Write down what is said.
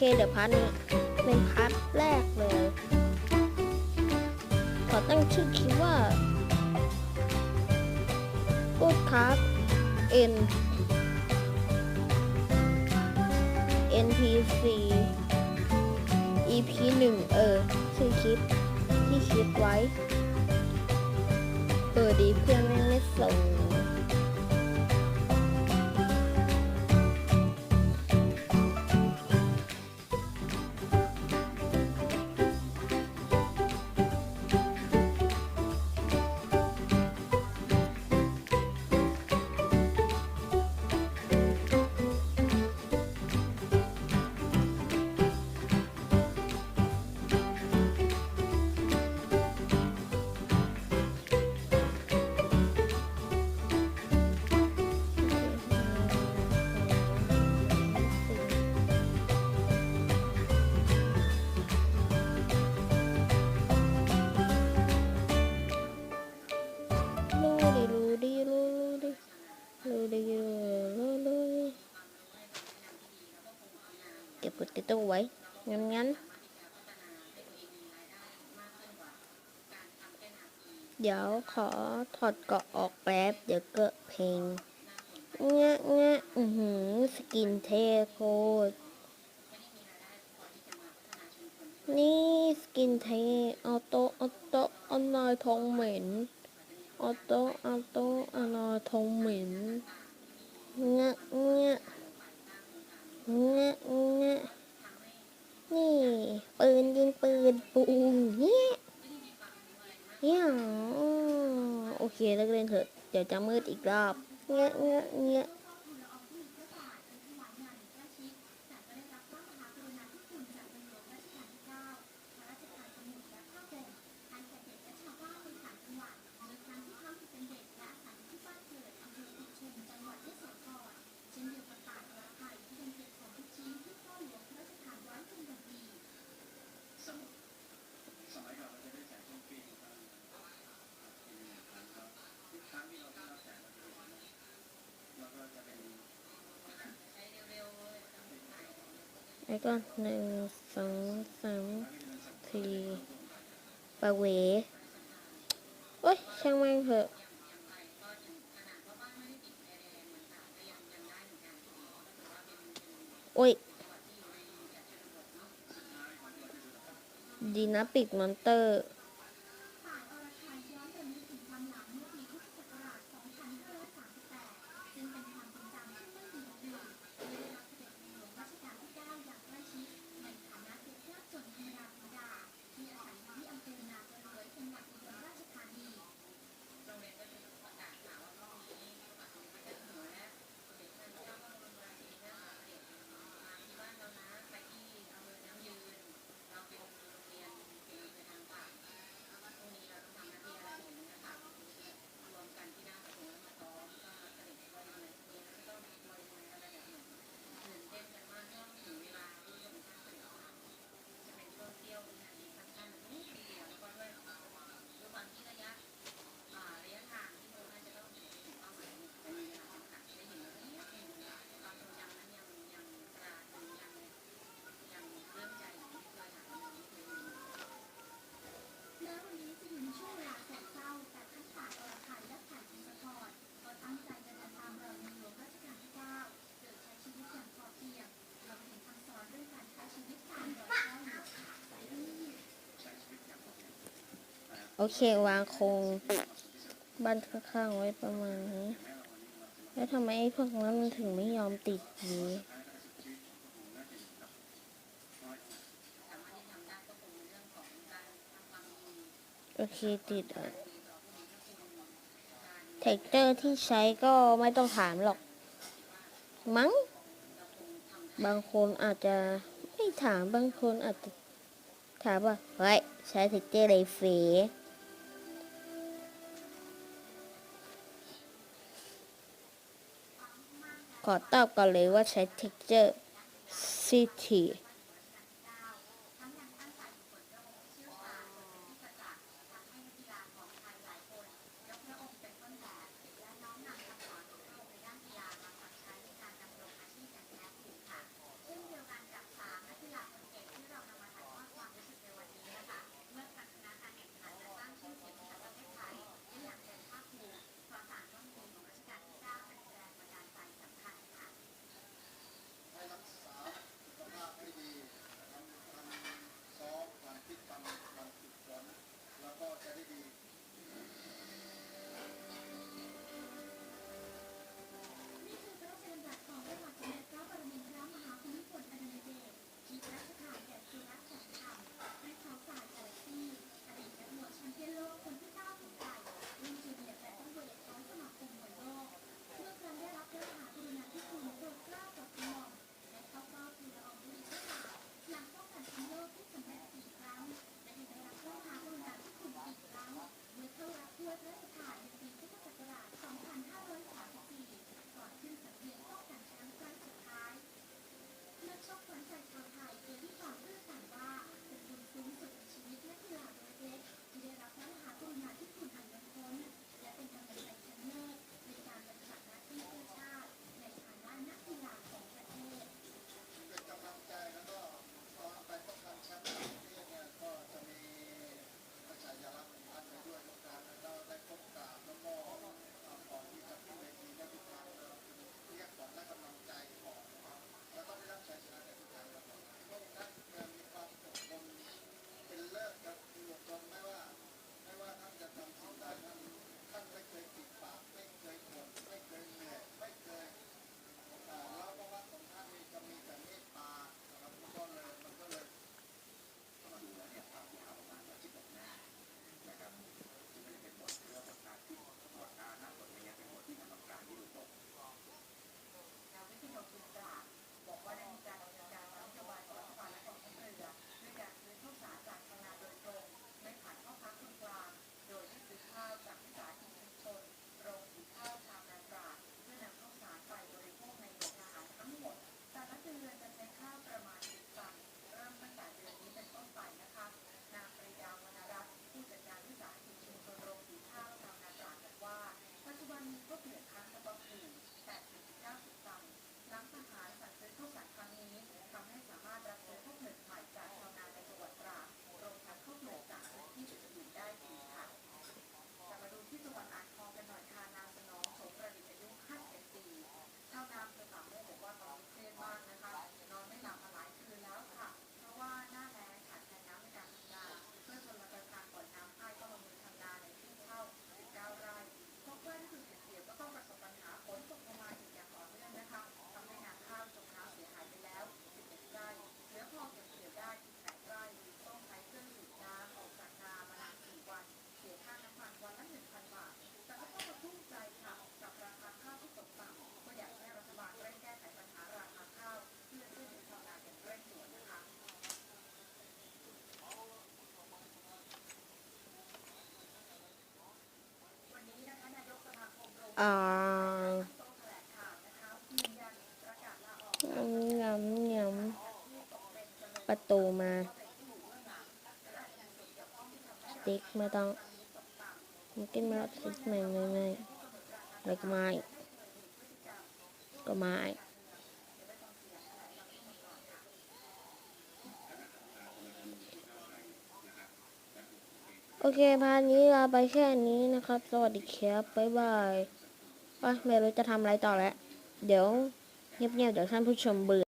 เคเดี๋ยวพาร์ทนี้เป็นพาร์ทแรกเลยขอตั้งชื่อคลิปว่า Podcast N NPC EP หนึ่งเออ ชื่อคลิปที่คิดไว้ เออดีเพื่อนแม่ไม่ส่ง ดิรูดิรูดิรูดิรู้รู้ดิเก็บกดติดตัวไว้งั้นงั้นเดี๋ยวขอถอดเกาะออกแป๊บ เดี๋ยวเกิดเพลงเงี้ยเงี้ยอือหือสกินเทโคตรนี่สกินเทออโต้ออโต้ออนไลน์ทองเหม็น ออโต้ออโต้ออนไลน์ทงเหม็นเงะเงะเงะเงะนี่ปืนยิงปืนปูงเงี้ยเงี้ยโอเคเลิกเล่นเถอะ เดี๋ยวจะมืดอีกรอบเงี้ยเงี้ยเงี้ย แล้วก็หนึ่งสองสามสี่ปะเวโอ้ยช่างแม่งเถอะโอ้ย ดีนะปิดมอนเตอร์ โอเค วางโครงบ้านข้างๆไว้ประมาณนี้ แล้วทำไมไอ้พวกนั้นมันถึงไม่ยอมติดนี้โอเค ติดอะเทคเจอร์ที่ใช้ก็ไม่ต้องถามหรอก มั้ง บางคนอาจจะไม่ถามบางคนอาจจะถามว่า เฮ้ย ใช้เทคเจอร์อะไรเฟ ขอตอบก่อนเลยว่าใช้ texture city ประตูมาสติ๊กไม่ต้องมันกินไม่รสสติ๊กไม่ไม่ไม่อะไรก็ไม่ก็ไม่โอเค พาร์ทนี้ลาไปแค่นี้นะครับ สวัสดีครับบ๊ายบายว่าไม่รู้จะทำอะไรต่อแล้ว เดี๋ยวเงียบๆเดี๋ยวท่านผู้ชมเบื่อ